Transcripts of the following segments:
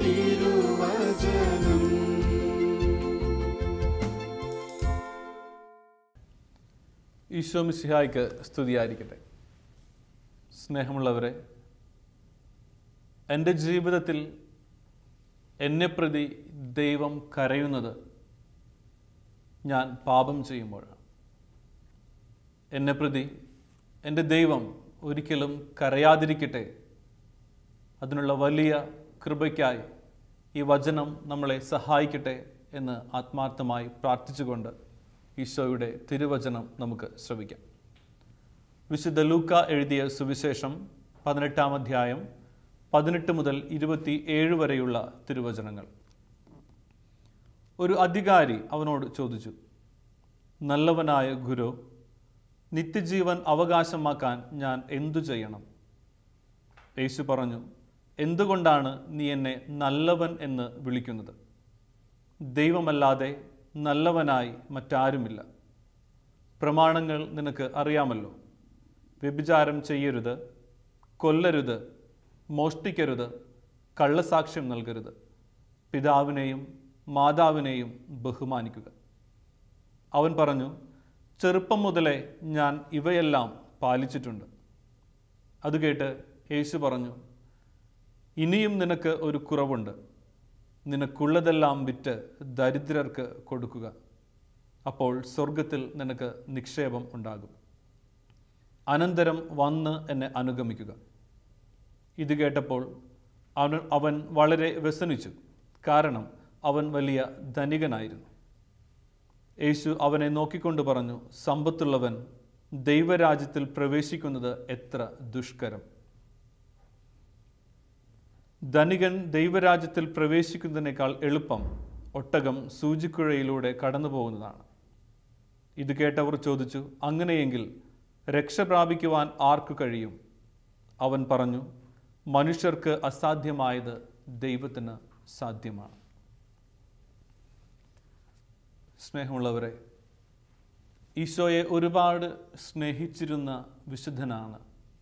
തിരുവചനം. ഈശോ മിശിഹായ്ക്ക് സ്തുതിയായിരിക്കട്ടെ. സ്നേഹമുള്ളവരെ എന്റെ ജീവിതത്തിൽ എന്നെ പ്രതി ദൈവം കരയുന്നത് ഞാൻ പാപം ചെയ്യുമ്പോഴാണ്. എന്നെ പ്രതി എന്റെ ദൈവം ഒരിക്കലും കരയാതിരിക്കട്ടെ. അതിനുള്ള വലിയ കൃപയ്ക്കായി ഈ വചനം നമ്മളെ സഹായിക്കട്ടെ എന്ന് ആത്മാർത്ഥമായി പ്രാർത്ഥിച്ചുകൊണ്ട് ഈശോയുടെ തിരുവചനം നമുക്ക് ശ്രവിക്കാം. വിശുദ്ധ ലൂക്ക എഴുതിയ സുവിശേഷം പതിനെട്ടാം അധ്യായം പതിനെട്ട് മുതൽ ഇരുപത്തി ഏഴ് വരെയുള്ള തിരുവചനങ്ങൾ. ഒരു അധികാരി അവനോട് ചോദിച്ചു നല്ലവനായ ഗുരു നിത്യജീവൻ അവകാശമാക്കാൻ ഞാൻ എന്തു ചെയ്യണം? യേശു പറഞ്ഞു എന്തുകൊണ്ടാണ് നീ എന്നെ നല്ലവൻ എന്ന് വിളിക്കുന്നത്? ദൈവമല്ലാതെ നല്ലവനായി മറ്റാരുമില്ല. പ്രമാണങ്ങൾ നിനക്ക് അറിയാമല്ലോ. വ്യഭിചാരം ചെയ്യരുത് കൊല്ലരുത് മോഷ്ടിക്കരുത് കള്ളസാക്ഷ്യം നൽകരുത്. പിതാവിനെയും മാതാവിനെയും ബഹുമാനിക്കുക. അവൻ പറഞ്ഞു ചെറുപ്പം മുതലേ ഞാൻ ഇവയെല്ലാം പാലിച്ചിട്ടുണ്ട്. അത് കേട്ട് യേശു പറഞ്ഞു ഇനിയും നിനക്ക് ഒരു കുറവുണ്ട്. നിനക്കുള്ളതെല്ലാം വിറ്റ് ദരിദ്രർക്ക് കൊടുക്കുക. അപ്പോൾ സ്വർഗത്തിൽ നിനക്ക് നിക്ഷേപം ഉണ്ടാകും. അനന്തരം വന്ന് എന്നെ അനുഗമിക്കുക. ഇത് കേട്ടപ്പോൾ അവൻ വളരെ വ്യസനിച്ചു. കാരണം അവൻ വലിയ ധനികനായിരുന്നു. യേശു അവനെ നോക്കിക്കൊണ്ട് പറഞ്ഞു സമ്പത്തുള്ളവൻ ദൈവരാജ്യത്തിൽ പ്രവേശിക്കുന്നത് എത്ര ദുഷ്കരം. ധനികൻ ദൈവരാജ്യത്തിൽ പ്രവേശിക്കുന്നതിനേക്കാൾ എളുപ്പം ഒട്ടകം സൂചിക്കുഴയിലൂടെ കടന്നു പോകുന്നതാണ് ഇത് കേട്ടവർ ചോദിച്ചു അങ്ങനെയെങ്കിൽ രക്ഷ പ്രാപിക്കുവാൻ ആർക്ക് കഴിയും? അവൻ പറഞ്ഞു മനുഷ്യർക്ക് അസാധ്യമായത് ദൈവത്തിന് സാധ്യമാണ്. സ്നേഹമുള്ളവരെ ഈശോയെ ഒരുപാട് സ്നേഹിച്ചിരുന്ന വിശുദ്ധനാണ്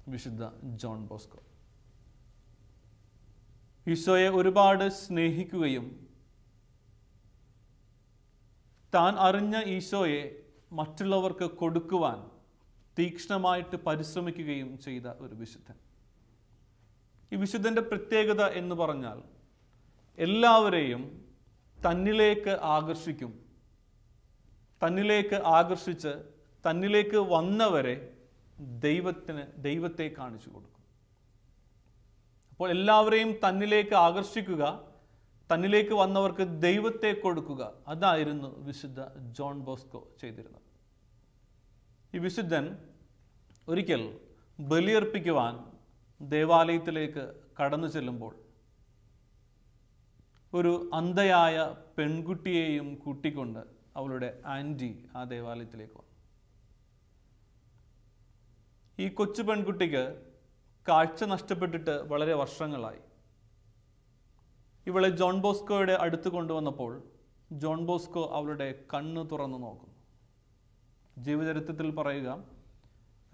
വിശുദ്ധ ജോൺ ബോസ്കോ. ഈശോയെ ഒരുപാട് സ്നേഹിക്കുകയും താൻ അറിഞ്ഞ ഈശോയെ മറ്റുള്ളവർക്ക് കൊടുക്കുവാൻ തീക്ഷ്ണമായിട്ട് പരിശ്രമിക്കുകയും ചെയ്ത ഒരു വിശുദ്ധൻ. ഈ വിശുദ്ധന്റെ പ്രത്യേകത എന്ന് പറഞ്ഞാൽ എല്ലാവരെയും തന്നിലേക്ക് ആകർഷിക്കും. തന്നിലേക്ക് ആകർഷിച്ച് തന്നിലേക്ക് വന്നവരെ ദൈവത്തിന് ദൈവത്തെ കാണിച്ചു കൊടുക്കും. അപ്പോൾ എല്ലാവരെയും തന്നിലേക്ക് ആകർഷിക്കുക തന്നിലേക്ക് വന്നവർക്ക് ദൈവത്തെ കൊടുക്കുക. അതായിരുന്നു വിശുദ്ധ ജോൺ ബോസ്കോ ചെയ്തിരുന്നത്. ഈ വിശുദ്ധൻ ഒരിക്കൽ ബലിയർപ്പിക്കുവാൻ ദേവാലയത്തിലേക്ക് കടന്നു ചെല്ലുമ്പോൾ ഒരു അന്ധയായ പെൺകുട്ടിയെയും കൂട്ടിക്കൊണ്ട് അവളുടെ ആന്റി ആ ദേവാലയത്തിലേക്ക് വന്നു. ഈ കൊച്ചു പെൺകുട്ടിക്ക് കാഴ്ച നഷ്ടപ്പെട്ടിട്ട് വളരെ വർഷങ്ങളായി. ഇവളെ ജോൺ ബോസ്കോയുടെ അടുത്ത് കൊണ്ടുവന്നപ്പോൾ ജോൺ ബോസ്കോ അവളുടെ കണ്ണ് തുറന്നു നോക്കുന്നു. ജീവചരിത്രത്തിൽ പറയുക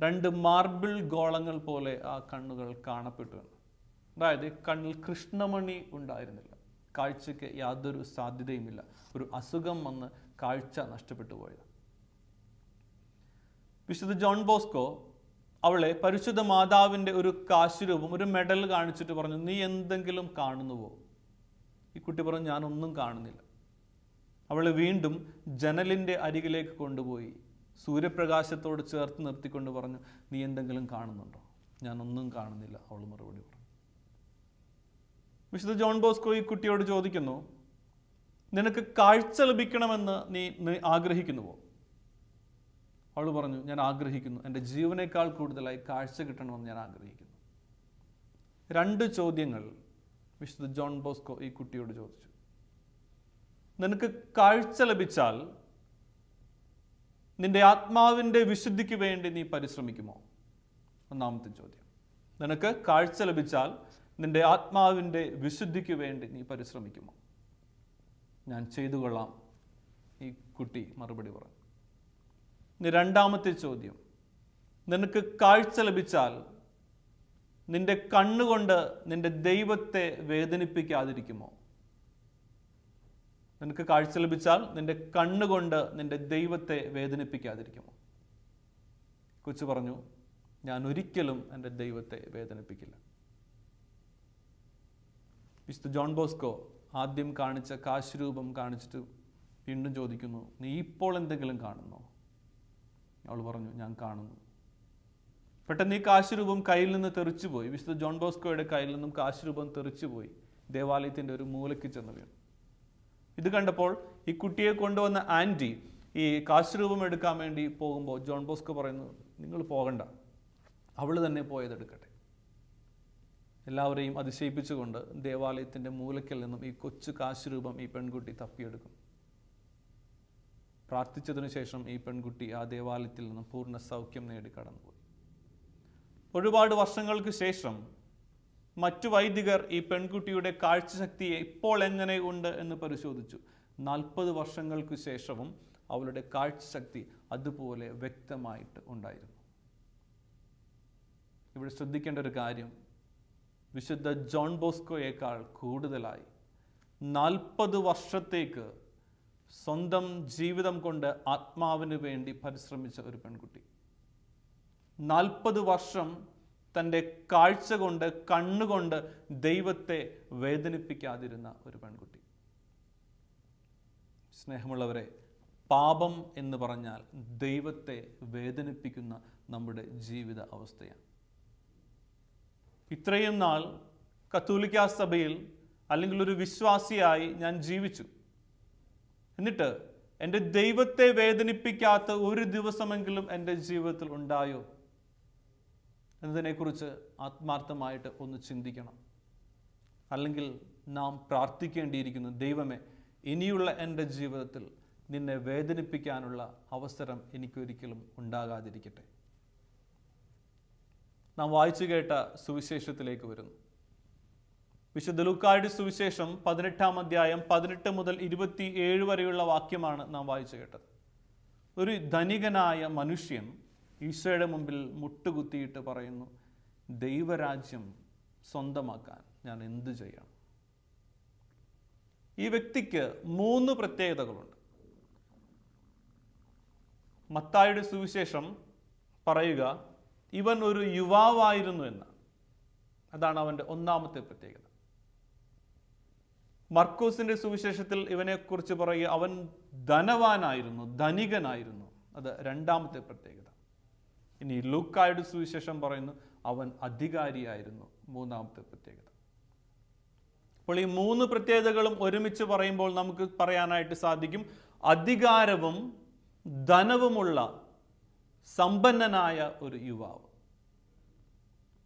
രണ്ട് മാർബിൾ ഗോളങ്ങൾ പോലെ ആ കണ്ണുകൾ കാണപ്പെട്ടു അതായത് കണ്ണിൽ കൃഷ്ണമണി ഉണ്ടായിരുന്നില്ല. കാഴ്ചയ്ക്ക് യാതൊരു സാധ്യതയുമില്ല. ഒരു അസുഖം വന്ന് കാഴ്ച നഷ്ടപ്പെട്ടു പോയത്. വിശുദ്ധ ജോൺ ബോസ്കോ അവളെ പരിശുദ്ധ മാതാവിന്റെ ഒരു കാശുരൂപം ഒരു മെഡൽ കാണിച്ചിട്ട് പറഞ്ഞു നീ എന്തെങ്കിലും കാണുന്നുവോ? ഈ കുട്ടി പറഞ്ഞു ഞാനൊന്നും കാണുന്നില്ല. അവൾ വീണ്ടും ജനലിന്റെ അരികിലേക്ക് കൊണ്ടുപോയി സൂര്യപ്രകാശത്തോട് ചേർത്ത് നിർത്തിക്കൊണ്ട് പറഞ്ഞു നീ എന്തെങ്കിലും കാണുന്നുണ്ടോ? ഞാനൊന്നും കാണുന്നില്ല അവൾ മറുപടി പറഞ്ഞു. വിശുദ്ധ ജോൺ ബോസ്കോ ഈ കുട്ടിയോട് ചോദിക്കുന്നു നിനക്ക് കാഴ്ച ലഭിക്കണമെന്ന് നീ ആഗ്രഹിക്കുന്നുവോ? അവൾ പറഞ്ഞു ഞാൻ ആഗ്രഹിക്കുന്നു. എന്റെ ജീവനേക്കാൾ കൂടുതലായി കാഴ്ച കിട്ടണമെന്ന് ഞാൻ ആഗ്രഹിക്കുന്നു. രണ്ട് ചോദ്യങ്ങൾ വിശുദ്ധ ജോൺ ബോസ്കോ ഈ കുട്ടിയോട് ചോദിച്ചു. നിനക്ക് കാഴ്ച ലഭിച്ചാൽ നിന്റെ ആത്മാവിന്റെ വിശുദ്ധിക്ക് വേണ്ടി നീ പരിശ്രമിക്കുമോ? ഒന്നാമത്തെ ചോദ്യം. നിനക്ക് കാഴ്ച ലഭിച്ചാൽ നിന്റെ ആത്മാവിന്റെ വിശുദ്ധിക്ക് വേണ്ടി നീ പരിശ്രമിക്കുമോ? ഞാൻ ചെയ്തു കൊള്ളാം ഈ കുട്ടി മറുപടി പറഞ്ഞു. രണ്ടാമത്തെ ചോദ്യം. നിനക്ക് കാഴ്ച ലഭിച്ചാൽ നിന്റെ കണ്ണുകൊണ്ട് നിന്റെ ദൈവത്തെ വേദനിപ്പിക്കാതിരിക്കുമോ? നിനക്ക് കാഴ്ച ലഭിച്ചാൽ നിന്റെ കണ്ണുകൊണ്ട് നിന്റെ ദൈവത്തെ വേദനിപ്പിക്കാതിരിക്കുമോ? കൊച്ചു പറഞ്ഞു ഞാൻ ഒരിക്കലും എന്റെ ദൈവത്തെ വേദനിപ്പിക്കില്ല. വിശുദ്ധ ജോൺ ബോസ്കോ ആദ്യം കാണിച്ച കാശ് രൂപം കാണിച്ചിട്ട് വീണ്ടും ചോദിക്കുന്നു നീ ഇപ്പോൾ എന്തെങ്കിലും കാണുന്നോ? അവൾ പറഞ്ഞു ഞാൻ കാണുന്നു. പെട്ടെന്ന് ഈ കാശുരൂപം കയ്യിൽ നിന്ന് തെറിച്ചുപോയി വിശുദ്ധ ജോൺ ബോസ്കോയുടെ കയ്യിൽ നിന്നും കാശുരൂപം തെറിച്ചു പോയി. ദേവാലയത്തിന്റെ ഒരു മൂലയ്ക്ക് ചെന്ന് വീണു. ഇത് കണ്ടപ്പോൾ ഈ കുട്ടിയെ കൊണ്ടുവന്ന ആന്റി ഈ കാശുരൂപം എടുക്കാൻ വേണ്ടി പോകുമ്പോൾ ജോൺ ബോസ്കോ പറയുന്നു നിങ്ങൾ പോകണ്ട. അവൾ തന്നെ പോയതെടുക്കട്ടെ എല്ലാവരെയും അതിശയിപ്പിച്ചുകൊണ്ട് ദേവാലയത്തിന്റെ മൂലയ്ക്കൽ നിന്നും ഈ കൊച്ചു കാശുരൂപം ഈ പെൺകുട്ടി തപ്പിയെടുക്കും. പ്രാർത്ഥിച്ചതിനു ശേഷം ഈ പെൺകുട്ടി ആ ദേവാലയത്തിൽ നിന്നും പൂർണ സൗഖ്യം നേടി കടന്നുപോയി. ഒരുപാട് വർഷങ്ങൾക്ക് ശേഷം മറ്റു വൈദികർ ഈ പെൺകുട്ടിയുടെ കാഴ്ചശക്തിയെ ഇപ്പോൾ എങ്ങനെ ഉണ്ട് എന്ന് പരിശോധിച്ചു. നാൽപ്പത് വർഷങ്ങൾക്ക് ശേഷവും അവളുടെ കാഴ്ചശക്തി അതുപോലെ വ്യക്തമായിട്ട് ഉണ്ടായിരുന്നു. ഇവിടെ ശ്രദ്ധിക്കേണ്ട ഒരു കാര്യം വിശുദ്ധ ജോൺ ബോസ്കോയേക്കാൾ കൂടുതലായി നാൽപ്പത് വർഷത്തേക്ക് സ്വന്തം ജീവിതം കൊണ്ട് ആത്മാവിന് വേണ്ടി പരിശ്രമിച്ച ഒരു പെൺകുട്ടി. നാൽപ്പത് വർഷം തന്റെ കാഴ്ച കൊണ്ട് കണ്ണുകൊണ്ട് ദൈവത്തെ വേദനിപ്പിക്കാതിരുന്ന ഒരു പെൺകുട്ടി. സ്നേഹമുള്ളവരെ പാപം എന്ന് പറഞ്ഞാൽ ദൈവത്തെ വേദനിപ്പിക്കുന്ന നമ്മുടെ ജീവിത അവസ്ഥയാണ്. ഇത്രയും നാൾ കത്തോലിക്ക സഭയിൽ അല്ലെങ്കിൽ ഒരു വിശ്വാസിയായി ഞാൻ ജീവിച്ചു. എന്നിട്ട് എന്റെ ദൈവത്തെ വേദനിപ്പിക്കാത്ത ഒരു ദിവസമെങ്കിലും എന്റെ ജീവിതത്തിൽ ഉണ്ടായോ? എന്നതിനെക്കുറിച്ച് ആത്മാർത്ഥമായിട്ട് ഒന്ന് ചിന്തിക്കണം. അല്ലെങ്കിൽ നാം പ്രാർത്ഥിക്കേണ്ടിയിരിക്കുന്നു ദൈവമേ ഇനിയുള്ള എന്റെ ജീവിതത്തിൽ നിന്നെ വേദനിപ്പിക്കാനുള്ള അവസരം എനിക്കൊരിക്കലും ഉണ്ടാകാതിരിക്കട്ടെ. നാം വായിച്ചു കേട്ട സുവിശേഷത്തിലേക്ക് വരുന്നു. വിശുദ്ധ ലൂക്കായുടെ സുവിശേഷം പതിനെട്ടാം അധ്യായം പതിനെട്ട് മുതൽ ഇരുപത്തി ഏഴ് വരെയുള്ള വാക്യമാണ് നാം വായിച്ചു കേട്ടത്. ഒരു ധനികനായ മനുഷ്യൻ ഈശോയുടെ മുമ്പിൽ മുട്ടുകുത്തിയിട്ട് പറയുന്നു ദൈവരാജ്യം സ്വന്തമാക്കാൻ ഞാൻ എന്തു ചെയ്യണം? ഈ വ്യക്തിക്ക് മൂന്ന് പ്രത്യേകതകളുണ്ട്. മത്തായുടെ സുവിശേഷം പറയുക ഇവൻ ഒരു യുവാവായിരുന്നു എന്ന് അതാണ് അവന്റെ ഒന്നാമത്തെ പ്രത്യേകത. മർക്കോസിന്റെ സുവിശേഷത്തിൽ ഇവനെക്കുറിച്ച് പറയുക അവൻ ധനവാനായിരുന്നു ധനികനായിരുന്നു. അത് രണ്ടാമത്തെ പ്രത്യേകത. ഇനി ലൂക്കായുടെ സുവിശേഷം പറയുന്നു അവൻ അധികാരിയായിരുന്നു. മൂന്നാമത്തെ പ്രത്യേകത. അപ്പോൾ ഈ മൂന്ന് പ്രത്യേകതകളും ഒരുമിച്ച് പറയുമ്പോൾ നമുക്ക് പറയാനായിട്ട് സാധിക്കും അധികാരവും ധനവുമുള്ള സമ്പന്നനായ ഒരു യുവാവ്.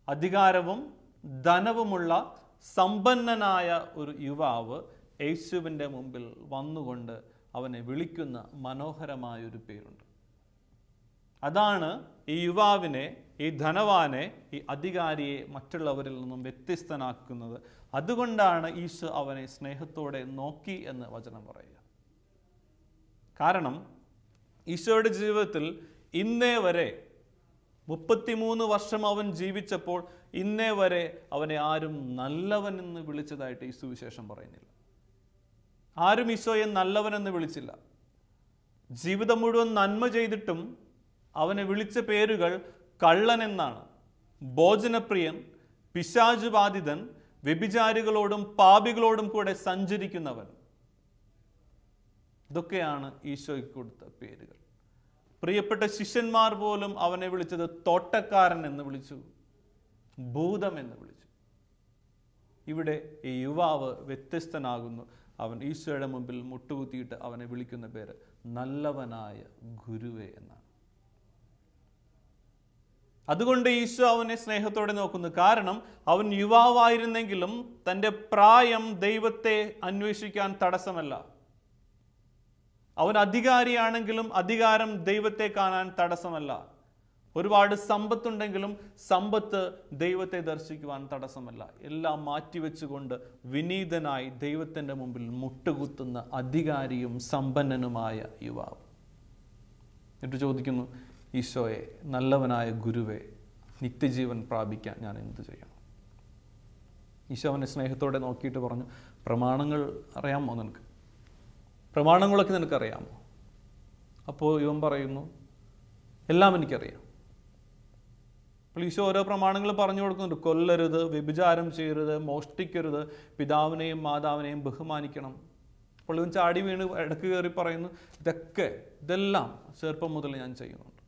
അധികാരവും ധനവുമുള്ള സമ്പന്നനായ ഒരു യുവാവ് യേശുവിന്റെ മുമ്പിൽ വന്നുകൊണ്ട് അവനെ വിളിക്കുന്ന മനോഹരമായൊരു പേരുണ്ട്. അതാണ് ഈ യുവാവിനെ ഈ ധനവാനെ ഈ അധികാരിയെ മറ്റുള്ളവരിൽ നിന്നും വ്യത്യസ്തനാക്കുന്നത്. അതുകൊണ്ടാണ് ഈശോ അവനെ സ്നേഹത്തോടെ നോക്കി എന്ന് വചനം പറയുക. കാരണം ഈശോയുടെ ജീവിതത്തിൽ ഇന്നേ വരെ മുപ്പത്തിമൂന്ന് വർഷം അവൻ ജീവിച്ചപ്പോൾ ഇന്നേ വരെ അവനെ ആരും നല്ലവൻ എന്ന് വിളിച്ചതായിട്ട് ഈ സുവിശേഷം പറയുന്നില്ല. ആരും ഈശോയെ നല്ലവനെന്ന് വിളിച്ചില്ല. ജീവിതം മുഴുവൻ നന്മ ചെയ്തിട്ടും അവനെ വിളിച്ച പേരുകൾ കള്ളൻ എന്നാണ്. ഭോജനപ്രിയൻ പിശാചുബാധിതൻ വ്യഭിചാരികളോടും പാപികളോടും കൂടെ സഞ്ചരിക്കുന്നവൻ. ഇതൊക്കെയാണ് ഈശോയ്ക്ക് കൊടുത്ത പേരുകൾ. പ്രിയപ്പെട്ട ശിഷ്യന്മാർ പോലും അവനെ വിളിച്ചത് തോട്ടക്കാരൻ എന്ന് വിളിച്ചു. ഭൂതം എന്ന് വിളിച്ചു. ഇവിടെ ഈ യുവാവ് വ്യത്യസ്തനാകുന്നു. അവൻ ഈശോയുടെ മുമ്പിൽ മുട്ടുകുത്തിയിട്ട് അവനെ വിളിക്കുന്ന പേര് നല്ലവനായ ഗുരുവേ എന്നാണ്. അതുകൊണ്ട് ഈശോ അവനെ സ്നേഹത്തോടെ നോക്കുന്നു. കാരണം അവൻ യുവാവായിരുന്നെങ്കിലും തന്റെ പ്രായം ദൈവത്തെ അന്വേഷിക്കാൻ തടസ്സമല്ല. അവൻ അധികാരിയാണെങ്കിലും അധികാരം ദൈവത്തെ കാണാൻ തടസ്സമല്ല. ഒരുപാട് സമ്പത്തുണ്ടെങ്കിലും സമ്പത്ത് ദൈവത്തെ ദർശിക്കുവാൻ തടസ്സമല്ല. എല്ലാം മാറ്റിവെച്ചുകൊണ്ട് വിനീതനായി ദൈവത്തിന്റെ മുമ്പിൽ മുട്ടുകുത്തുന്ന അധികാരിയും സമ്പന്നനുമായ യുവാവ്. എന്നിട്ട് ചോദിക്കുന്നു ഈശോയെ നല്ലവനായ ഗുരുവെ നിത്യജീവൻ പ്രാപിക്കാൻ ഞാൻ എന്ത് ചെയ്യണം? ഈശോ അവനെ സ്നേഹത്തോടെ നോക്കിയിട്ട് പറഞ്ഞു പ്രമാണങ്ങൾ അറിയാമോ നിനക്ക്? പ്രമാണങ്ങളൊക്കെ നിനക്കറിയാമോ? അപ്പോൾ ഇവൻ പറയുന്നു എല്ലാം എനിക്കറിയാം. അപ്പോൾ ഈശോ ഓരോ പ്രമാണങ്ങൾ പറഞ്ഞു കൊടുക്കുന്നുണ്ട്. കൊല്ലരുത് വ്യഭിചാരം ചെയ്യരുത് മോഷ്ടിക്കരുത് പിതാവിനെയും മാതാവിനെയും ബഹുമാനിക്കണം. അപ്പോൾ ഇവൻ ചാടി വീണ് ഇടയ്ക്ക് കയറി പറയുന്നു ഇതൊക്കെ ഇതെല്ലാം ചെറുപ്പം മുതൽ ഞാൻ ചെയ്യുന്നുണ്ട്.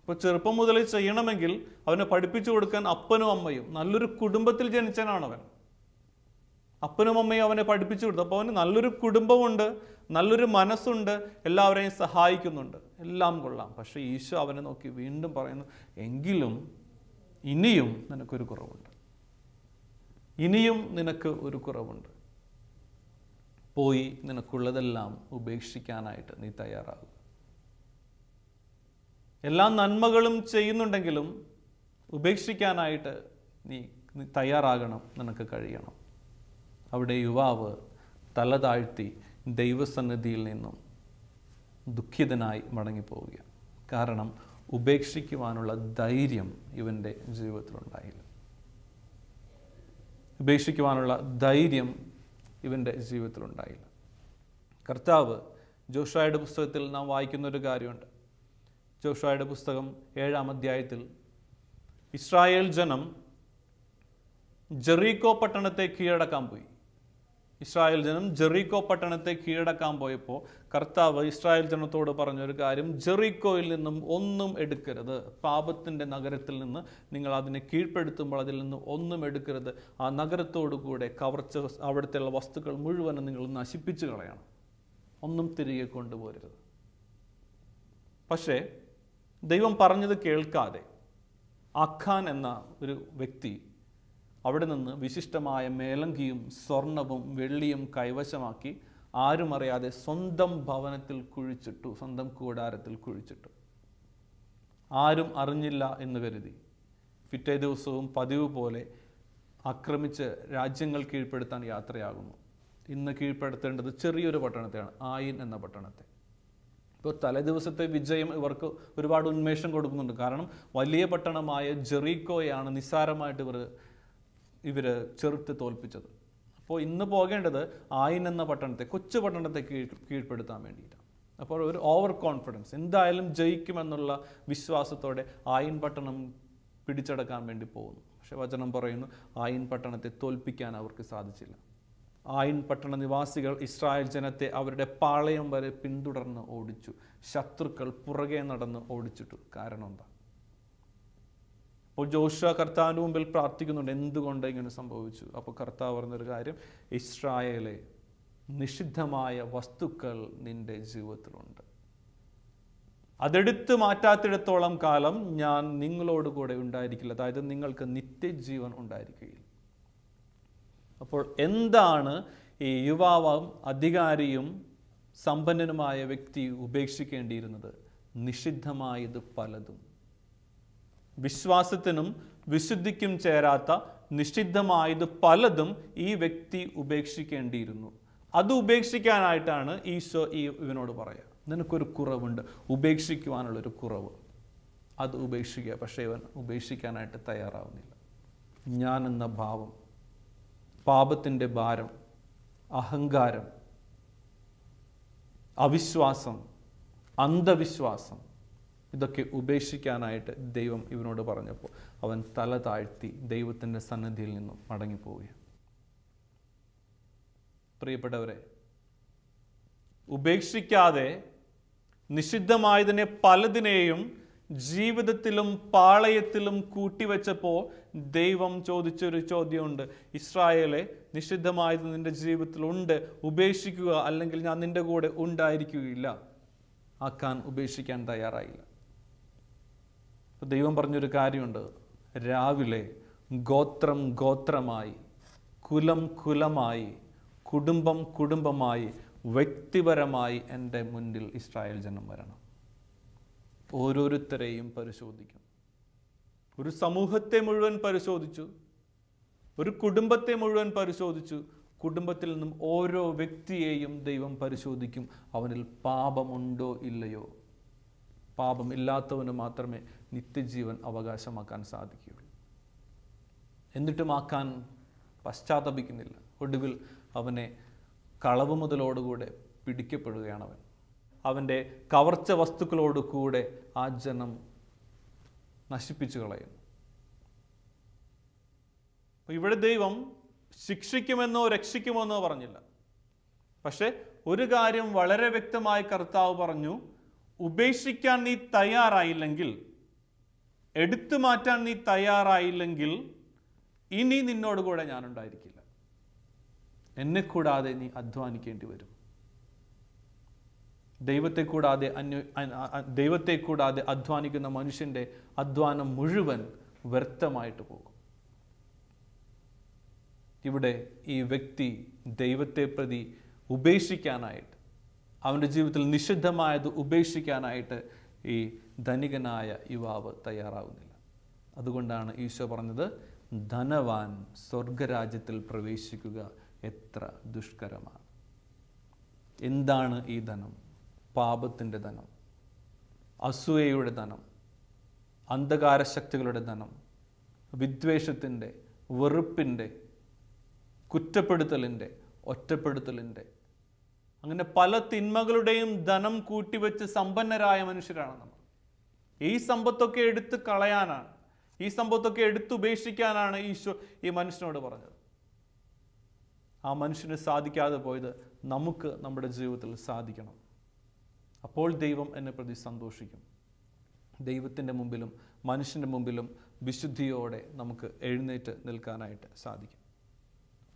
അപ്പോൾ ചെറുപ്പം മുതൽ ചെയ്യണമെങ്കിൽ അവനെ പഠിപ്പിച്ചു കൊടുക്കാൻ അപ്പനും അമ്മയും നല്ലൊരു കുടുംബത്തിൽ ജനിച്ചനാണ് അവൻ അപ്പനും അമ്മയും അവനെ പഠിപ്പിച്ചു കൊടുത്തു. അപ്പോൾ അവന് നല്ലൊരു കുടുംബമുണ്ട് നല്ലൊരു മനസ്സുണ്ട് എല്ലാവരെയും സഹായിക്കുന്നുണ്ട്. എല്ലാം കൊള്ളാം. പക്ഷേ ഈശോ അവനെ നോക്കി വീണ്ടും പറയുന്നു എങ്കിലും ഇനിയും നിനക്കൊരു കുറവുണ്ട്. ഇനിയും നിനക്ക് ഒരു കുറവുണ്ട്. പോയി നിനക്കുള്ളതെല്ലാം ഉപേക്ഷിക്കാനായിട്ട് നീ തയ്യാറാകുക എല്ലാ നന്മകളും ചെയ്യുന്നുണ്ടെങ്കിലും ഉപേക്ഷിക്കാനായിട്ട് നീ തയ്യാറാകണം നിനക്ക് കഴിയണം. അവിടെ യുവാവ് തല താഴ്ത്തി ദൈവസന്നിധിയിൽ നിന്നും ദുഃഖിതനായി മടങ്ങിപ്പോവുക കാരണം ഉപേക്ഷിക്കുവാനുള്ള ധൈര്യം ഇവന്റെ ജീവിതത്തിലുണ്ടായില്ല. ഉപേക്ഷിക്കുവാനുള്ള ധൈര്യം ഇവന്റെ ജീവിതത്തിലുണ്ടായില്ല. കർത്താവ് ജോഷായുടെ പുസ്തകത്തിൽ നാം വായിക്കുന്ന ഒരു കാര്യമുണ്ട്. ജോഷായുടെ പുസ്തകം ഏഴാം അധ്യായത്തിൽ ഇസ്രായേൽ ജനം ജെറീക്കോ പട്ടണത്തെ കീഴടക്കാൻ പോയി. ഇസ്രായേൽ ജനം ജെറീക്കോ പട്ടണത്തെ കീഴടക്കാൻ പോയപ്പോൾ കർത്താവ് ഇസ്രായേൽ ജനത്തോട് പറഞ്ഞൊരു കാര്യം ജെറീക്കോയിൽ നിന്നും ഒന്നും എടുക്കരുത്. പാപത്തിന്റെ നഗരത്തിൽ നിന്ന് നിങ്ങൾ അതിനെ കീഴ്പ്പെടുത്തുമ്പോൾ അതിൽ നിന്ന് ഒന്നും എടുക്കരുത്. ആ നഗരത്തോടു കൂടെ കവർച്ച അവിടുത്തെ അവിടുത്തെയുള്ള വസ്തുക്കൾ മുഴുവനും നിങ്ങൾ നശിപ്പിച്ചു കളയണം. ഒന്നും തിരികെ കൊണ്ടുപോരുത്. പക്ഷേ ദൈവം പറഞ്ഞത് കേൾക്കാതെ അഖാൻ എന്ന ഒരു വ്യക്തി അവിടെ നിന്ന് വിശിഷ്ടമായ മേലങ്കിയും സ്വർണവും വെള്ളിയും കൈവശമാക്കി ആരും അറിയാതെ സ്വന്തം ഭവനത്തിൽ കുഴിച്ചിട്ടു സ്വന്തം കൂടാരത്തിൽ കുഴിച്ചിട്ടു. ആരും അറിഞ്ഞില്ല എന്ന് കരുതി. പിറ്റേ ദിവസവും പതിവ് പോലെ ആക്രമിച്ച് രാജ്യങ്ങൾ കീഴ്പ്പെടുത്താൻ യാത്രയാകുന്നു. ഇന്ന് കീഴ്പ്പെടുത്തേണ്ടത് ചെറിയൊരു പട്ടണത്തെയാണ് ആയിൻ എന്ന പട്ടണത്തെ. ഇപ്പോൾ തലേദിവസത്തെ വിജയം ഇവർക്ക് ഒരുപാട് ഉന്മേഷം കൊടുക്കുന്നുണ്ട്. കാരണം വലിയ പട്ടണമായ ജെറീക്കോയാണ് നിസ്സാരമായിട്ട് ഇവർ ഇവർ ചെറുത്ത് തോൽപ്പിച്ചത്. അപ്പോൾ ഇന്ന് പോകേണ്ടത് ആയിൻ എന്ന പട്ടണത്തെ കൊച്ചു പട്ടണത്തെ കീഴ് കീഴ്പ്പെടുത്താൻ വേണ്ടിയിട്ടാണ്. അപ്പോൾ ഒരു ഓവർ കോൺഫിഡൻസ് എന്തായാലും ജയിക്കുമെന്നുള്ള വിശ്വാസത്തോടെ ആയിൻ പട്ടണം പിടിച്ചടക്കാൻ വേണ്ടി പോകുന്നു. പക്ഷെ വചനം പറയുന്നു ആയിൻ പട്ടണത്തെ തോൽപ്പിക്കാൻ അവർക്ക് സാധിച്ചില്ല. ആയിൻ പട്ടണ നിവാസികൾ ഇസ്രായേൽ ജനത്തെ അവരുടെ പാളയം വരെ പിന്തുടർന്ന് ഓടിച്ചു. ശത്രുക്കൾ പുറകെ നടന്ന് ഓടിച്ചിട്ടു. കാരണം എന്താ? അപ്പോൾ ജോഷ കർത്താവിന്റെ മുമ്പിൽ പ്രാർത്ഥിക്കുന്നുണ്ട്. എന്തുകൊണ്ട് ഇങ്ങനെ സംഭവിച്ചു? അപ്പോൾ കർത്താവ് പറഞ്ഞൊരു കാര്യം ഇസ്രായേലെ നിഷിദ്ധമായ വസ്തുക്കൾ നിന്റെ ജീവിതത്തിലുണ്ട്. അതെടുത്ത് മാറ്റാത്തിടത്തോളം കാലം ഞാൻ നിങ്ങളോട് കൂടെ ഉണ്ടായിരിക്കില്ല. അതായത് നിങ്ങൾക്ക് നിത്യജീവൻ ഉണ്ടായിരിക്കുകയില്ല. അപ്പോൾ എന്താണ് ഈ യുവാവും അധികാരിയും സമ്പന്നനുമായ വ്യക്തി ഉപേക്ഷിക്കേണ്ടിയിരുന്നത്? നിഷിദ്ധമായത് പലതും. വിശ്വാസത്തിനും വിശുദ്ധിക്കും ചേരാത്ത നിഷിദ്ധമായത് പലതും ഈ വ്യക്തി ഉപേക്ഷിക്കേണ്ടിയിരുന്നു. അത് ഉപേക്ഷിക്കാനായിട്ടാണ് ഈശോ ഈ ഇവനോട് പറയുക. നിനക്കൊരു കുറവുണ്ട്. ഉപേക്ഷിക്കുവാനുള്ളൊരു കുറവ്. അത് ഉപേക്ഷിക്കുക. പക്ഷേ ഇവൻ ഉപേക്ഷിക്കാനായിട്ട് തയ്യാറാവുന്നില്ല. ഞാൻ എന്ന ഭാവം പാപത്തിന്റെ ഭാരം അഹങ്കാരം അവിശ്വാസം അന്ധവിശ്വാസം ഇതൊക്കെ ഉപേക്ഷിക്കാനായിട്ട് ദൈവം ഇവനോട് പറഞ്ഞപ്പോൾ അവൻ തല താഴ്ത്തി ദൈവത്തിന്റെ സന്നിധിയിൽ നിന്നും മടങ്ങിപ്പോവുകയാണ്. പ്രിയപ്പെട്ടവരെ ഉപേക്ഷിക്കാതെ നിഷിദ്ധമായതിനെ പലതിനെയും ജീവിതത്തിലും പാളയത്തിലും കൂട്ടിവെച്ചപ്പോൾ ദൈവം ചോദിച്ചൊരു ചോദ്യമുണ്ട്. ഇസ്രായേലെ നിഷിദ്ധമായത് നിന്റെ ജീവിതത്തിലുണ്ട് ഉപേക്ഷിക്കുക അല്ലെങ്കിൽ ഞാൻ നിന്റെ കൂടെ ഉണ്ടായിരിക്കുകയില്ല. ആക്കാൻ ഉപേക്ഷിക്കാൻ തയ്യാറായില്ല. അപ്പോൾ ദൈവം പറഞ്ഞൊരു കാര്യമുണ്ട്. രാവിലെ ഗോത്രം ഗോത്രമായി കുലം കുലമായി കുടുംബം കുടുംബമായി വ്യക്തിപരമായി എന്റെ മുന്നിൽ ഇസ്രായേൽ ജനം വരണം. ഓരോരുത്തരെയും പരിശോധിക്കും. ഒരു സമൂഹത്തെ മുഴുവൻ പരിശോധിച്ചു ഒരു കുടുംബത്തെ മുഴുവൻ പരിശോധിച്ചു കുടുംബത്തിൽ നിന്നും ഓരോ വ്യക്തിയെയും ദൈവം പരിശോധിക്കും. അവനിൽ പാപമുണ്ടോ ഇല്ലയോ? പാപം ഇല്ലാത്തവന് മാത്രമേ നിത്യജീവൻ അവകാശമാക്കാൻ സാധിക്കുകയുള്ളൂ. എന്നിട്ടും ആക്കാൻ പശ്ചാത്തപിക്കുന്നില്ല. ഒടുവിൽ അവനെ കളവ് മുതലോടുകൂടെ പിടിക്കപ്പെടുകയാണ് അവൻ അവന്റെ കവർച്ച വസ്തുക്കളോട് കൂടെ ആ ജനം നശിപ്പിച്ചു കളയുന്നു. ഇവിടെ ദൈവം ശിക്ഷിക്കുമെന്നോ രക്ഷിക്കുമെന്നോ പറഞ്ഞില്ല. പക്ഷെ ഒരു കാര്യം വളരെ വ്യക്തമായി കർത്താവ് പറഞ്ഞു. ഉപേക്ഷിക്കാൻ നീ തയ്യാറായില്ലെങ്കിൽ എടുത്തു മാറ്റാൻ നീ തയ്യാറായില്ലെങ്കിൽ ഇനി നിന്നോട് കൂടെ ഞാനുണ്ടായിരിക്കില്ല. എന്നെ കൂടാതെ നീ അധ്വാനിക്കേണ്ടി വരും. ദൈവത്തെ കൂടാതെ അന്വ അ- അ- ദൈവത്തെ കൂടാതെ അധ്വാനിക്കുന്ന മനുഷ്യന്റെ അധ്വാനം മുഴുവൻ വ്യർത്ഥമായിട്ട് പോകും. ഇവിടെ ഈ വ്യക്തി ദൈവത്തെ പ്രതി ഉപേക്ഷിക്കാനായിട്ട് അവന്റെ ജീവിതത്തിൽ നിഷിദ്ധമായത് ഉപേക്ഷിക്കാനായിട്ട് ഈ ധനികനായ യുവാവ് തയ്യാറാവുന്നില്ല. അതുകൊണ്ടാണ് ഈശോ പറഞ്ഞത് ധനവാൻ സ്വർഗരാജ്യത്തിൽ പ്രവേശിക്കുക എത്ര ദുഷ്കരമാണ്. എന്താണ് ഈ ധനം? പാപത്തിന്റെ ധനം അസൂയയുടെ ധനം അന്ധകാര ശക്തികളുടെ ധനം വിദ്വേഷത്തിന്റെ വെറുപ്പിന്റെ കുറ്റപ്പെടുത്തലിന്റെ ഒറ്റപ്പെടുത്തലിന്റെ അങ്ങനെ പല തിന്മകളുടെയും ധനം കൂട്ടിവെച്ച് സമ്പന്നരായ മനുഷ്യരാണ് നമ്മൾ. ഈ സമ്പത്തൊക്കെ എടുത്ത് കളയാനാണ് ഈ സമ്പത്തൊക്കെ എടുത്തുപേക്ഷിക്കാനാണ് ഈശോ ഈ മനുഷ്യനോട് പറഞ്ഞത്. ആ മനുഷ്യന് സാധിക്കാതെ പോയത് നമുക്ക് നമ്മുടെ ജീവിതത്തിൽ സാധിക്കണം. അപ്പോൾ ദൈവം എന്നെ പ്രതി സന്തോഷിക്കും. ദൈവത്തിന്റെ മുമ്പിലും മനുഷ്യന്റെ മുമ്പിലും വിശുദ്ധിയോടെ നമുക്ക് എഴുന്നേറ്റ് നിൽക്കാനായിട്ട് സാധിക്കും.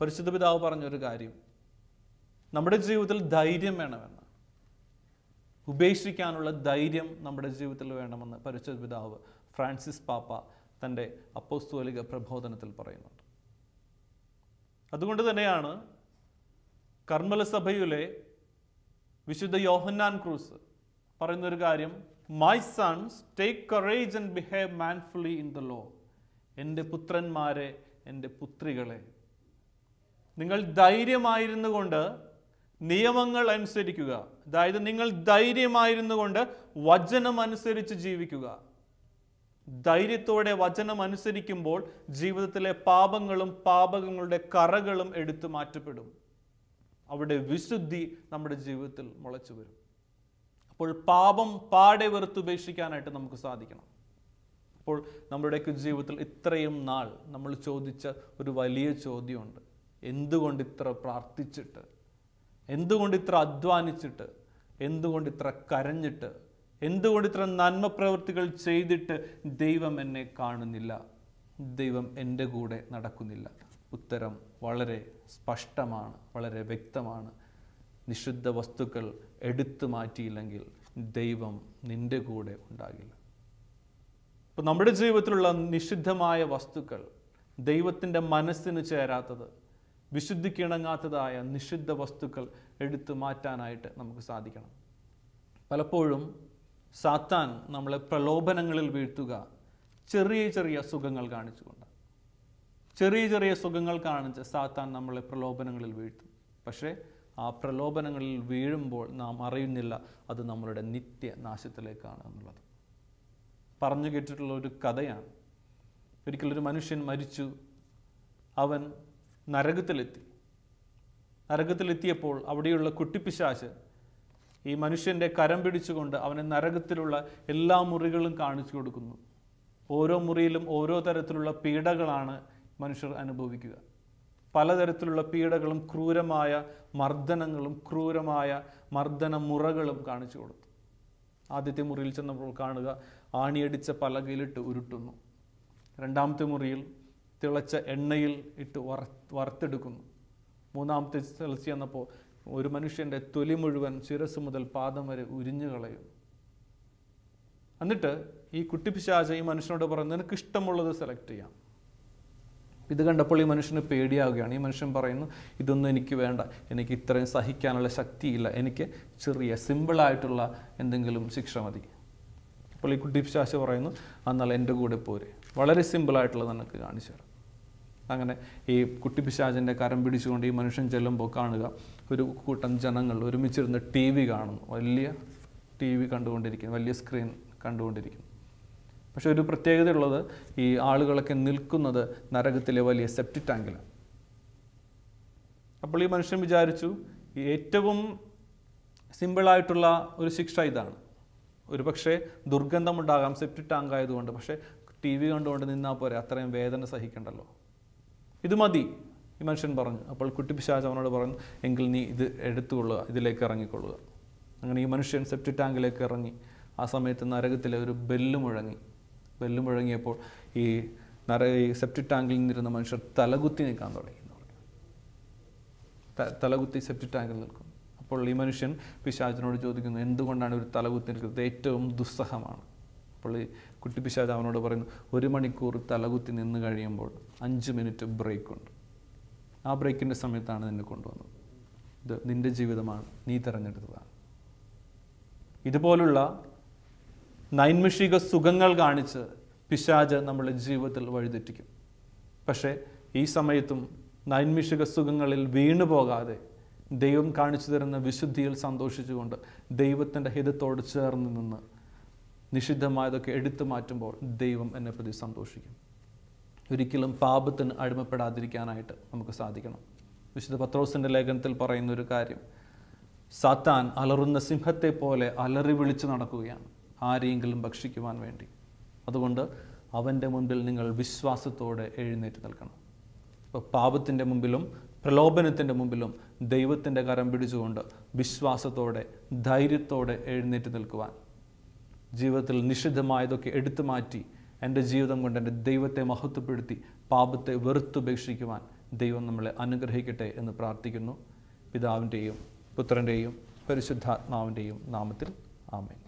പരിശുദ്ധ പിതാവ് പറഞ്ഞൊരു കാര്യം നമ്മുടെ ജീവിതത്തിൽ ധൈര്യം വേണമെന്ന്. ഉപേക്ഷിക്കാനുള്ള ധൈര്യം നമ്മുടെ ജീവിതത്തിൽ വേണമെന്ന് പരിശുദ്ധ പിതാവ് ഫ്രാൻസിസ് പാപ്പ തന്റെ അപ്പോസ്തോലിക പ്രബോധനത്തിൽ പറയുന്നുണ്ട്. അതുകൊണ്ട് തന്നെയാണ് കർമ്മലസഭയിലെ വിശുദ്ധ യോഹന്നാൻ ക്രൂസ് പറയുന്നൊരു കാര്യം my sons take courage and behave manfully in the law എന്റെ പുത്രന്മാരെ എന്റെ പുത്രികളെ. നിങ്ങൾ ധൈര്യമായിരുന്നു കൊണ്ട് നിയമങ്ങൾ അനുസരിക്കുക. അതായത് നിങ്ങൾ ധൈര്യമായിരുന്നു കൊണ്ട് വചനം അനുസരിച്ച് ജീവിക്കുക. ധൈര്യത്തോടെ വചനം അനുസരിക്കുമ്പോൾ ജീവിതത്തിലെ പാപങ്ങളും പാപങ്ങളുടെ കറകളും എടുത്തു മാറ്റപ്പെടും. അവിടെ വിശുദ്ധി നമ്മുടെ ജീവിതത്തിൽ മുളച്ചു വരും. അപ്പോൾ പാപം പാടെ വെറുത്തുപേക്ഷിക്കാനായിട്ട് നമുക്ക് സാധിക്കണം. അപ്പോൾ നമ്മുടെയൊക്കെ ജീവിതത്തിൽ ഇത്രയും നാൾ നമ്മൾ ചോദിച്ച ഒരു വലിയ ചോദ്യമുണ്ട്. എന്തുകൊണ്ട് ഇത്ര പ്രാർത്ഥിച്ചിട്ട് എന്തുകൊണ്ട് ഇത്ര അധ്വാനിച്ചിട്ട്? എന്തുകൊണ്ട് ഇത്ര കരഞ്ഞിട്ട്? എന്തുകൊണ്ട് ഇത്ര നന്മ പ്രവൃത്തികൾ ചെയ്തിട്ട് ദൈവം എന്നെ കാണുന്നില്ല? ദൈവം എന്റെ കൂടെ നടക്കുന്നില്ല. ഉത്തരം വളരെ സ്പഷ്ടമാണ് വളരെ വ്യക്തമാണ്. നിഷിദ്ധ വസ്തുക്കൾ എടുത്തു മാറ്റിയില്ലെങ്കിൽ ദൈവം നിന്റെ കൂടെ ഉണ്ടാകില്ല. ഇപ്പം നമ്മുടെ ജീവിതത്തിലുള്ള നിഷിദ്ധമായ വസ്തുക്കൾ ദൈവത്തിന്റെ മനസ്സിന് ചേരാത്തത് വിശുദ്ധിക്ക് ഇണങ്ങാത്തതായ നിഷിദ്ധ വസ്തുക്കൾ എടുത്തു മാറ്റാനായിട്ട് നമുക്ക് സാധിക്കണം. പലപ്പോഴും സാത്താൻ നമ്മളെ പ്രലോഭനങ്ങളിൽ വീഴ്ത്തുക ചെറിയ ചെറിയ സുഖങ്ങൾ കാണിച്ചുകൊണ്ട്. ചെറിയ ചെറിയ സുഖങ്ങൾ കാണിച്ച് സാത്താൻ നമ്മളെ പ്രലോഭനങ്ങളിൽ വീഴ്ത്തും. പക്ഷേ ആ പ്രലോഭനങ്ങളിൽ വീഴുമ്പോൾ നാം അറിയുന്നില്ല അത് നമ്മളുടെ നിത്യനാശത്തിലേക്കാണ് എന്നുള്ളത്. പറഞ്ഞു കേട്ടിട്ടുള്ള ഒരു കഥയാണ്. ഒരിക്കലൊരു മനുഷ്യൻ മരിച്ചു. അവൻ നരകത്തിലെത്തി. നരകത്തിലെത്തിയപ്പോൾ അവിടെയുള്ള കുട്ടിപ്പിശാശ് ഈ മനുഷ്യന്റെ കരം പിടിച്ചുകൊണ്ട് അവനെ നരകത്തിലുള്ള എല്ലാ മുറികളും കാണിച്ചു കൊടുക്കുന്നു. ഓരോ മുറിയിലും ഓരോ തരത്തിലുള്ള പീഡകളാണ് മനുഷ്യർ അനുഭവിക്കുക. പലതരത്തിലുള്ള പീഡകളും ക്രൂരമായ മർദ്ദനങ്ങളും ക്രൂരമായ മർദ്ദന മുറകളും കാണിച്ചു കൊടുത്തു. ആദ്യത്തെ മുറിയിൽ ചെന്നപ്പോൾ കാണുക ആണിയടിച്ച പലകയിലിട്ട് ഉരുട്ടുന്നു. രണ്ടാമത്തെ മുറിയിൽ തിളച്ച എണ്ണയിൽ ഇട്ട് വറ വറുത്തെടുക്കുന്നു. മൂന്നാമത്തെ സ്ഥലത്ത് ചെന്നപ്പോൾ ഒരു മനുഷ്യന്റെ തൊലി മുഴുവൻ ശിരസ് മുതൽ പാദം വരെ ഉരിഞ്ഞു കളയും. എന്നിട്ട് ഈ കുട്ടിപ്പിശാച ഈ മനുഷ്യനോട് പറഞ്ഞു നിനക്ക് ഇഷ്ടമുള്ളത് സെലക്ട് ചെയ്യാം. ഇത് കണ്ടപ്പോൾ ഈ മനുഷ്യന് പേടിയാവുകയാണ്. ഈ മനുഷ്യൻ പറയുന്നു ഇതൊന്നും എനിക്ക് വേണ്ട. എനിക്ക് ഇത്രയും സഹിക്കാനുള്ള ശക്തിയില്ല. എനിക്ക് ചെറിയ സിമ്പിളായിട്ടുള്ള എന്തെങ്കിലും ശിക്ഷ മതി. അപ്പോൾ ഈ കുട്ടി പിശാശ പറയുന്നു എന്നാൽ എന്റെ കൂടെ പോരെ. വളരെ സിമ്പിളായിട്ടുള്ളത് നിനക്ക് കാണിച്ചു തരാം. അങ്ങനെ ഈ കുട്ടി പിശാചിന്റെ കരം പിടിച്ചുകൊണ്ട് ഈ മനുഷ്യൻ ചെല്ലുമ്പോൾ കാണുക. ഒരു കൂട്ടം ജനങ്ങൾ ഒരുമിച്ചിരുന്ന് ടി വി കാണുന്നു. വലിയ ടി വി കണ്ടുകൊണ്ടിരിക്കുന്നു. വലിയ സ്ക്രീൻ കണ്ടുകൊണ്ടിരിക്കുന്നു. പക്ഷേ ഒരു പ്രത്യേകതയുള്ളത് ഈ ആളുകളൊക്കെ നിൽക്കുന്നത് നരകത്തിലെ വലിയ സെപ്റ്റി ടാങ്കിലാണ് അപ്പോൾ ഈ മനുഷ്യൻ വിചാരിച്ചു ഏറ്റവും സിമ്പിളായിട്ടുള്ള ഒരു ശിക്ഷ ഇതാണ്. ഒരു പക്ഷേ ദുർഗന്ധമുണ്ടാകാം സെപ്റ്റി ടാങ്ക് ആയതുകൊണ്ട്. പക്ഷേ ടി വി കണ്ടുകൊണ്ട് നിന്നാൽ പോരെ? അത്രയും വേദന സഹിക്കണ്ടല്ലോ. ഇത് മതി ഈ മനുഷ്യൻ പറഞ്ഞു. അപ്പോൾ കുട്ടി പിശാച് അവനോട് പറഞ്ഞു എങ്കിൽ നീ ഇത് എടുത്തുകൊള്ളുക ഇതിലേക്ക് ഇറങ്ങിക്കൊള്ളുക. അങ്ങനെ ഈ മനുഷ്യൻ സെപ്റ്റി ടാങ്കിലേക്ക് ഇറങ്ങി. ആ സമയത്ത് നരകത്തിലെ ഒരു ബെല്ല് മുഴങ്ങി. ബെല്ല് മുഴങ്ങിയപ്പോൾ ഈ നര ഈ സെപ്റ്റി ടാങ്കിൽ നിന്നിരുന്ന മനുഷ്യർ തലകുത്തി നിൽക്കാൻ തുടങ്ങി തലകുത്തി സെപ്റ്റി ടാങ്കിൽ നിൽക്കുന്നു. അപ്പോൾ ഈ മനുഷ്യൻ പിശാചിനോട് ചോദിക്കുന്നു എന്തുകൊണ്ടാണ് ഒരു തലകുത്തി നിൽക്കുന്നത്? ഏറ്റവും ദുസ്സഹമാണ്. അപ്പോൾ ഈ കുട്ടി പിശാച് അവനോട് പറയുന്നു ഒരു മണിക്കൂർ തലകുത്തി നിന്ന് കഴിയുമ്പോൾ അഞ്ച് മിനിറ്റ് ബ്രേക്കുണ്ട്. ആ ബ്രേക്കിന്റെ സമയത്താണ് നിന്നെ കൊണ്ടുവന്നത്. ഇത് നിന്റെ ജീവിതമാണ്. നീ തിരഞ്ഞെടുത്തതാണ്. ഇതുപോലുള്ള നൈൻമിഷിക സുഖങ്ങൾ കാണിച്ച് പിശാജ് നമ്മുടെ ജീവിതത്തിൽ വഴിതെറ്റിക്കും. പക്ഷേ ഈ സമയത്തും നൈൻമിഷിക സുഖങ്ങളിൽ വീണു പോകാതെ ദൈവം കാണിച്ചു തരുന്ന വിശുദ്ധിയിൽ സന്തോഷിച്ചുകൊണ്ട് ദൈവത്തിന്റെ ഹിതത്തോട് ചേർന്ന് നിന്ന് നിഷിദ്ധമായതൊക്കെ എടുത്തു മാറ്റുമ്പോൾ ദൈവം എന്നെ പ്രതി സന്തോഷിക്കും. ഒരിക്കലും പാപത്തിന് അടിമപ്പെടാതിരിക്കാനായിട്ട് നമുക്ക് സാധിക്കണം. വിശുദ്ധ പത്രോസിന്റെ ലേഖനത്തിൽ പറയുന്ന ഒരു കാര്യം സാത്താൻ അലറുന്ന സിംഹത്തെ പോലെ അലറി വിളിച്ച് നടക്കുകയാണ് ആരെയെങ്കിലും ഭക്ഷിക്കുവാൻ വേണ്ടി. അതുകൊണ്ട് അവന്റെ മുൻപിൽ നിങ്ങൾ വിശ്വാസത്തോടെ എഴുന്നേറ്റ് നിൽക്കണം. അപ്പോൾ പാപത്തിന്റെ മുമ്പിലും പ്രലോഭനത്തിന്റെ മുമ്പിലും ദൈവത്തിന്റെ കരം പിടിച്ചുകൊണ്ട് വിശ്വാസത്തോടെ ധൈര്യത്തോടെ എഴുന്നേറ്റ് നിൽക്കുവാൻ ജീവിതത്തിൽ നിഷിദ്ധമായതൊക്കെ എടുത്തു മാറ്റി എന്റെ ജീവിതം കൊണ്ട് എന്റെ ദൈവത്തെ മഹത്വപ്പെടുത്തി പാപത്തെ വെറുത്തുപേക്ഷിക്കുവാൻ ദൈവം നമ്മളെ അനുഗ്രഹിക്കട്ടെ എന്ന് പ്രാർത്ഥിക്കുന്നു. പിതാവിന്റെയും പുത്രന്റെയും പരിശുദ്ധാത്മാവിന്റെയും നാമത്തിൽ ആമേൻ.